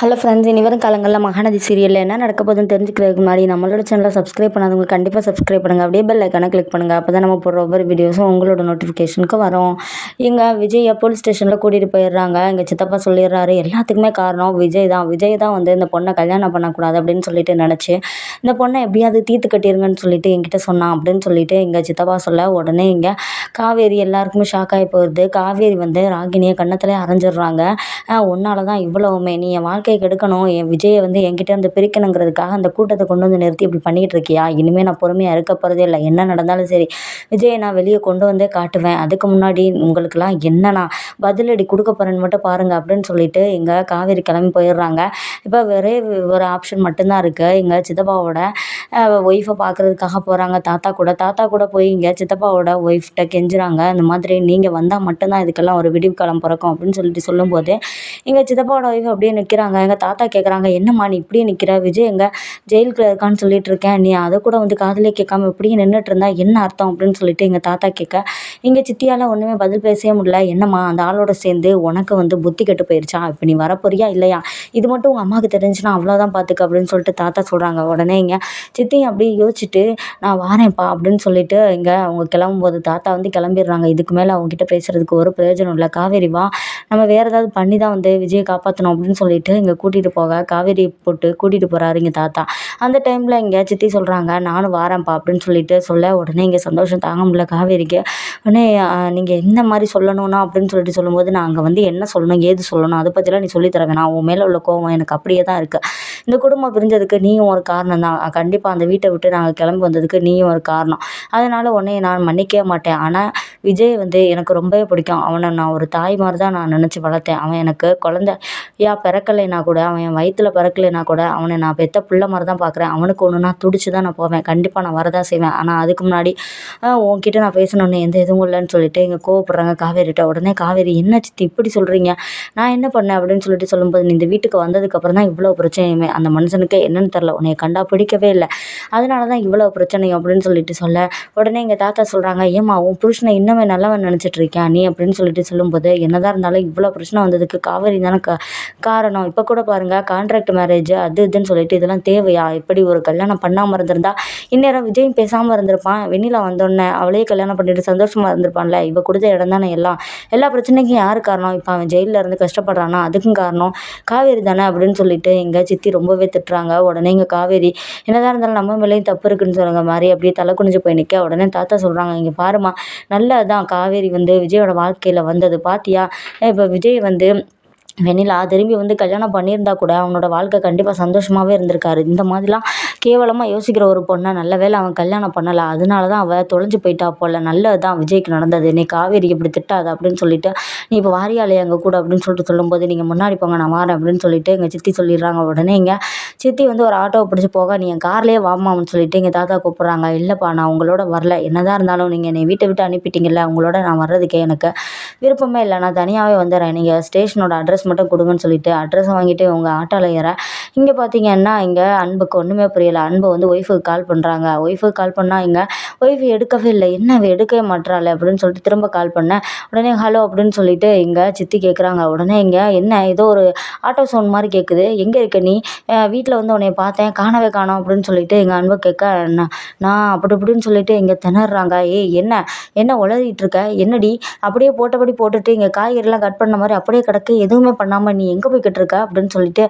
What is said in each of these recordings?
Hello friends இனிவரும் காலங்களில் மகாநதி சீரியலில் என்ன நடக்க போதுன்னு தெரிஞ்சுக்கிறதுக்கு முன்னாடி நம்மளோட சேனலை சப்ஸ்கிரைப் பண்ணாதவங்க கண்டிப்பாக சப்ஸ்கிரைப் பண்ணுங்கள் அப்படியே பெல் ஐக்கானை கிளிக் பண்ணுங்கள் அப்போ தான் நம்ம போடுற ஒவ்வொரு வீடியோஸும் உங்களோட நோட்டிஃபிகேஷனுக்கு வரும். இங்கே விஜயை போலீஸ் ஸ்டேஷனில் கூட்டிகிட்டு போயிடுறாங்க. எங்கள் சித்தப்பா சொல்லிடுறாரு எல்லாத்துக்குமே காரணம் விஜய் தான். விஜய் தான் வந்து இந்த பொண்ணை கல்யாணம் பண்ணக்கூடாது அப்படின்னு சொல்லிட்டு நினச்சி இந்த பொண்ணை எப்படியாவது தீர்த்து கட்டிருங்கன்னு சொல்லிட்டு என்கிட்ட சொன்னான் அப்படின்னு சொல்லிட்டு எங்கள் சித்தப்பா சொல்ல உடனே இங்கே காவேரி எல்லாருக்குமே ஷாக் ஆகி போயிடுது காவேரி வந்து ராகினியை கன்னத்தில் அரைஞ்சிடுறாங்க. உன்னால தான் இவ்வளவுமே. நீ என் வாழ்க்கையை கெடுக்கணும் என் விஜயை வந்து என்கிட்ட இருந்து பிரிக்கணுங்கிறதுக்காக அந்த கூட்டத்தை கொண்டு வந்து நிறுத்தி இப்படி பண்ணிகிட்டு இருக்கியா? இனிமேல் நான் பொறுமையாக இருக்க போகிறதே இல்லை. என்ன நடந்தாலும் சரி. விஜயை நான் வெளியே கொண்டு வந்தே காட்டுவேன். அதுக்கு முன்னாடி உங்களுக்கெல்லாம் என்ன நான் பதிலடி கொடுக்க போகிறேன்னு மட்டும் பாருங்கள் அப்படின்னு சொல்லிட்டு எங்கள் காவேரி கிளம்பி போயிடுறாங்க. இப்போ ஒரே ஒரு ஆப்ஷன் மட்டும்தான் இருக்குது எங்கள் சித்தப்பாவோட ஒய்ஃபை பார்க்குறதுக்காக போகிறாங்க தாத்தா கூட தாத்தா கூட போய் இங்கே சித்தப்பாவோட ஒய்ஃப்கிட்ட கெஞ்சுறாங்க. இந்த மாதிரி நீங்கள் வந்தால் மட்டும்தான் இதுக்கெல்லாம் ஒரு விடிவு காலம் பிறக்கும் அப்படின்னு சொல்லிட்டு சொல்லும்போது இங்கே சித்தப்பாவோட ஒய்ஃப் அப்படியே நிற்கிறாங்க எங்கள் தாத்தா கேட்குறாங்க என்னம்மா நீ இப்படியே நிற்கிற விஜய் எங்கே ஜெயிலுக்குள்ளே இருக்கான்னு சொல்லிட்டு இருக்கேன். நீ அதை கூட வந்து காதுலே கேட்காம இப்படியே நின்றுட்டு இருந்தா என்ன அர்த்தம் அப்படின்னு சொல்லிட்டு எங்கள் தாத்தா கேட்க எங்கள் சித்தியால் ஒன்றுமே பதில் பேசவே முடியல. என்னம்மா அந்த ஆளோட சேர்ந்து உனக்கு வந்து புத்தி கெட்டு போயிருச்சா? இப்போ நீ வரப்போறியா இல்லையா? இது மட்டும் உங்கள் அம்மாவுக்கு தெரிஞ்சுன்னா அவ்வளோதான் பார்த்துக்க அப்படின்னு சொல்லிட்டு தாத்தா சொல்கிறாங்க உடனே இங்கே சித்தி அப்படியே யோசிச்சுட்டு நான் வாரேன்ப்பா அப்படின்னு சொல்லிட்டு இங்கே அவங்க கிளம்பும்போது தாத்தா வந்து கிளம்பிடுறாங்க. இதுக்கு மேலே அவங்ககிட்ட பேசுகிறதுக்கு ஒரு பிரயோஜனம் இல்லை. காவேரி வா. நம்ம வேறு ஏதாவது பண்ணி தான் வந்து விஜயை காப்பாற்றணும் அப்படின்னு சொல்லிட்டு இங்கே கூட்டிகிட்டு போக காவேரி போட்டு கூட்டிகிட்டு போகிறாரு இங்கே தாத்தா. அந்த டைமில் இங்கே சித்தி சொல்கிறாங்க நானும் வாரேன்ப்பா அப்படின்னு சொல்லிட்டு சொல்ல உடனே இங்கே சந்தோஷம் தாங்க முடியல காவேரிக்கு. உடனே நீங்கள் என்ன மாதிரி சொல்லணும்னா அப்படின்னு சொல்லிட்டு சொல்லும்போது நான் அங்கே வந்து என்ன சொல்லணும் ஏது சொல்லணும் அதை பற்றிலாம் நீ சொல்லித்தர வேணாம். உன் மேலே உள்ள கோவம் எனக்கு அப்படியே தான் இருக்குது இந்த குடும்பம் பிரிஞ்சதுக்கு நீயும் ஒரு காரணம் தான். கண்டிப்பாக அந்த வீட்டை விட்டு நாங்கள் கிளம்பி வந்ததுக்கு நீயும் ஒரு காரணம். அதனால் உன்னைய நான் மன்னிக்கவே மாட்டேன். ஆனால் விஜய் வந்து எனக்கு ரொம்பவே பிடிக்கும். அவனை நான் ஒரு தாய் மாதிரி தான் நான் நினச்சி வளர்த்தேன். அவன் எனக்கு குழந்தையா பிறக்கலைன்னா கூட அவன் என் வயிற்றுல பிறக்கலைன்னா கூட அவனை நான் பெற்ற பிள்ளை மாதிரி தான் பார்க்குறேன் அவனுக்கு ஒன்றுனா துடிச்சு தான் நான் போவேன். கண்டிப்பாக நான் வரதான் செய்வேன். ஆனால் அதுக்கு முன்னாடி உன்கிட்ட நான் பேசணுன்னு எந்த இதுவும் இல்லைன்னு சொல்லிட்டு இங்கே கோவப்படுறாங்க காவேரிட்ட. உடனே காவேரி என்ன சித்தி இப்படி சொல்கிறீங்க நான் என்ன பண்ணேன்? அப்படின்னு சொல்லிட்டு சொல்லும்போது நீ இந்த வீட்டுக்கு வந்ததுக்கப்புறம் தான் இவ்வளோ பிரச்சனையுமே. அந்த மனுஷனுக்கு என்னன்னு தெரில உன்னைய கண்டா பிடிக்கவே இல்லை. அதனால தான் இவ்வளோ பிரச்சனையும் அப்படின்னு சொல்லிட்டு சொல்ல உடனே எங்கள் தாத்தா சொல்கிறாங்க ஏம்மா உன் புருஷனை இன்னுமே நல்லவன் நினச்சிட்டு இருக்கியா நீ? அப்படின்னு சொல்லிட்டு சொல்லும்போது என்னதான் இருந்தாலும் இவ்வளோ பிரச்சனை வந்ததுக்கு காவேரி தானே க காரணம். இப்போ கூட பாருங்கள் கான்ட்ராக்ட் மேரேஜ் அது இதுன்னு சொல்லிட்டு இதெல்லாம் தேவையா? இப்படி ஒரு கல்யாணம் பண்ணாமல் இருந்திருந்தா? இந்நேரம் விஜயும் பேசாமல் இருந்திருப்பான். வெண்ணிலா வந்தோடனே அவளே கல்யாணம் பண்ணிட்டு சந்தோஷமாக இருந்திருப்பான்ல. இவ கொடுத்த இடம் தானே எல்லாம். எல்லா பிரச்சனைக்கும் யார் காரணம்? இப்போ அவன் ஜெயிலில் இருந்து கஷ்டப்படுறானா? அதுக்கும் காரணம் காவேரி தானே அப்படின்னு சொல்லிட்டு எங்கள் சித்தி ரொம்பவே திட்டுறாங்க. உடனே இங்கே காவேரி என்னதான் இருந்தாலும் நம்ம மேலேயும் தப்பு இருக்குன்னு சொல்லுங்க மாதிரி அப்படியே தலை குனிஞ்சு போய் நிற்க உடனே தாத்தா சொல்கிறாங்க இங்கே பாருமா நல்லதுதான். காவேரி வந்து விஜயோட வாழ்க்கையில் வந்தது. பார்த்தியா இப்போ விஜய் வந்து வெண்ணிலா திரும்பி வந்து கல்யாணம் பண்ணியிருந்தா கூட அவனோட வாழ்க்கை கண்டிப்பாக சந்தோஷமாகவே இருந்திருக்காரு. இந்த மாதிரிலாம் கேவலமாக யோசிக்கிற ஒரு பொண்ணை நல்ல வேளை அவன் கல்யாணம் பண்ணலை. அதனால தான் அவள் தொலைஞ்சு போயிட்டா போல். நல்லது தான் விஜய்க்கு நடந்தது. நீ காவேரி இப்படி திட்டாத அப்படின்னு சொல்லிட்டு நீ இப்போ வாரியாலே எங்கள் கூட அப்படின்னு சொல்லிட்டு சொல்லும்போது நீங்கள் முன்னாடி போங்க நான் வாரேன் அப்படின்னு சொல்லிட்டு எங்கள் சித்தி சொல்லிடுறாங்க. உடனே இங்கே சித்தி வந்து ஒரு ஆட்டோவை பிடிச்சி போக நீ என் கார்லேயே வாமான்னு சொல்லிட்டு எங்கள் தாத்தா கூப்பிட்றாங்க. இல்லைப்பா நான் உங்களோட வரல. என்னதான் இருந்தாலும் நீங்கள் என்னை வீட்டை விட்டு அனுப்பிட்டீங்கல்ல உங்களோட நான் வர்றதுக்கே எனக்கு விருப்பமே இல்லை. நான் தனியாகவே வந்துடுறேன் நீங்கள் ஸ்டேஷனோட அட்ரஸ் மட்டும் கொடுங்கன்னு சொல்லிட்டு அட்ரஸ் வாங்கிட்டு உங்கள் ஆட்டோவில் ஏற. இங்கே பார்த்தீங்கன்னா இங்கே அன்புக்கு ஒன்றுமே புரியலை. அன்பு வந்து ஒய்ஃபுக்கு கால் பண்ணுறாங்க ஒய்ஃபுக்கு கால் பண்ணால் இங்கே ஒய்ஃப் எடுக்கவே இல்லை. என்ன எடுக்கவே மாட்டுறாள் அப்படின்னு சொல்லிட்டு திரும்ப கால் பண்ணேன் உடனே ஹலோ அப்படின்னு சொல்லிட்டு இங்கே சித்தி கேட்குறாங்க உடனே இங்கே என்ன ஏதோ ஒரு ஆட்டோ சவுண்ட் மாதிரி கேட்குது எங்கே இருக்க நீ? வீட்டில் வந்து உன்னைய பார்த்தேன். காணவே காணோம். அப்படின்னு சொல்லிட்டு எங்கள் அன்பு கேட்க நான் நான் அப்படி இப்படின்னு சொல்லிட்டு இங்கே திணறாங்க. ஏய் என்ன? என்ன உளறிட்டு இருக்க? என்னடி? அப்படியே போட்டபடி போட்டுட்டு இங்கே காய்கறிலாம் கட் பண்ண மாதிரி அப்படியே கிடக்கு. எதுவுமே பண்ணாமல் நீ எங்கே போய்கிட்டு இருக்க? அப்படின்னு சொல்லிட்டு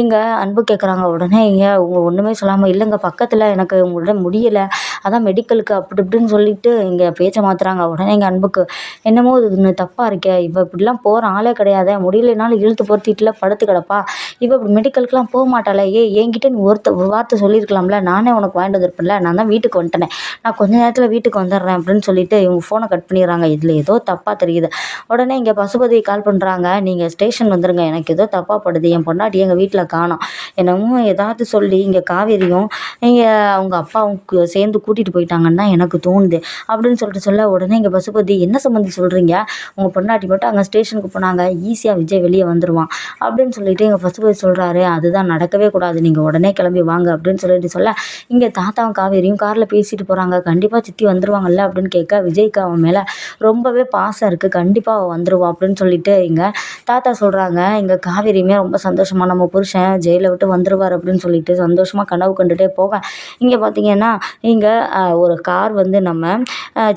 இங்கே அன்பு கேட்குறாங்க உடனே இங்கே ஒன்றுமே சொல்லாமல் இல்லைங்க. பக்கத்தில் எனக்கு உங்களோட முடியலை. அதான் மெடிக்கலுக்கு அப்படி இப்படின்னு சொல்லிட்டு இங்கே பேச்சை மாற்றுறாங்க உடனே எங்கள் அன்புக்கு என்னமோ இது தப்பாக இருக்கே. இவள் இப்படிலாம் போகிற ஆளே கிடையாதே. முடியலைனாலும் இழுத்து பொருத்திட்டுல படுத்து கிடப்பா. இவள் இப்படி மெடிக்கலுக்குலாம் போக மாட்டாளே. ஏ என்கிட்ட நீ ஒருத்த ஒரு வார்த்தை சொல்லியிருக்கலாம்ல. நானே உனக்கு வாங்கிட்டு வந்திருப்பேன்ல. நான் தான் வீட்டுக்கு வந்துட்டேனே. நான் கொஞ்ச நேரத்தில் வீட்டுக்கு வந்துடுறேன் அப்படின்னு சொல்லிட்டு இவங்க ஃபோனை கட் பண்ணிடுறாங்க. இதில் ஏதோ தப்பாக தெரியுது. உடனே இங்கே பசுபதி கால் பண்ணுறாங்க நீங்கள் ஸ்டேஷன் வந்துருங்க. எனக்கு ஏதோ தப்பாக படுது. என் பொண்டாட்டி எங்கள் வீட்டில் காணோம். என்னமோ ஏதாவது சொல்லி இங்கே காவேரியும் இங்கே அவங்க அப்பாவும் சேர்ந்து கூட்டிகிட்டு போயிட்டாங்கன்னு தான் எனக்கு தோணுது. அப்படின்னு சொல்லிட்டு சொல்ல உடனே இங்கே பசுபதி என்ன சம்மந்தி சொல்கிறீங்க உங்கள் பொண்டாட்டி மட்டும் அங்கே ஸ்டேஷனுக்கு போனாங்க. ஈஸியாக விஜய் வெளியே வந்துடுவான் அப்படின்னு சொல்லிட்டு எங்கள் பசுபதி சொல்கிறாரு அதுதான் நடக்கவே கூடாது. நீங்கள் உடனே கிளம்பி வாங்க அப்படின்னு சொல்லிட்டு சொல்ல இங்கே தாத்தாவும் காவேரியும் காரில் பேசிட்டு போகிறாங்க கண்டிப்பாக சித்தி வந்துடுவாங்கல்ல அப்படின்னு கேட்க விஜய்க்கு அவன் மேலே ரொம்பவே பாசம் இருக்குது கண்டிப்பாக அவள் வந்துடுவா அப்படின்னு சொல்லிட்டு இங்கே தாத்தா சொல்கிறாங்க இங்கே காவேரியுமே ரொம்ப சந்தோஷமாக நம்ம புருஷன் ஜெயிலை விட்டு வந்துடுவார் அப்படின்னு சொல்லிட்டு சந்தோஷமாக கனவு கண்டுட்டே போக இங்கே பார்த்தீங்கன்னா இங்கே ஒரு கார் வந்து நம்ம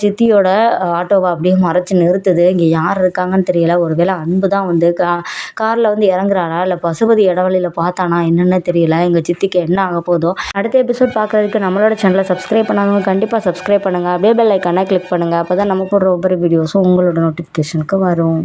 சித்தியோட ஆட்டோவை அப்படியே மறைச்சி நிறுத்துது. இங்கே யார் இருக்காங்கன்னு தெரியல. ஒருவேளை அன்பு தான் வந்து கா காரில் வந்து இறங்குறாளா? இல்லை பசுபதி இடவழியில் பார்த்தானா என்னென்ன தெரியல. எங்கள் சித்திக்கு என்ன ஆக போதோ. அடுத்த எபிசோட் பார்க்குறதுக்கு நம்மளோட சேனலை சப்ஸ்கிரைப் பண்ணாதவங்க கண்டிப்பாக சப்ஸ்கிரைப் பண்ணுங்கள் அப்படியே பெல் ஐக்கானை கிளிக் பண்ணுங்கள் அப்போ தான் நம்ம போடுற ஒவ்வொரு வீடியோஸும் உங்களோட நோட்டிஃபிகேஷனுக்கு வரும்.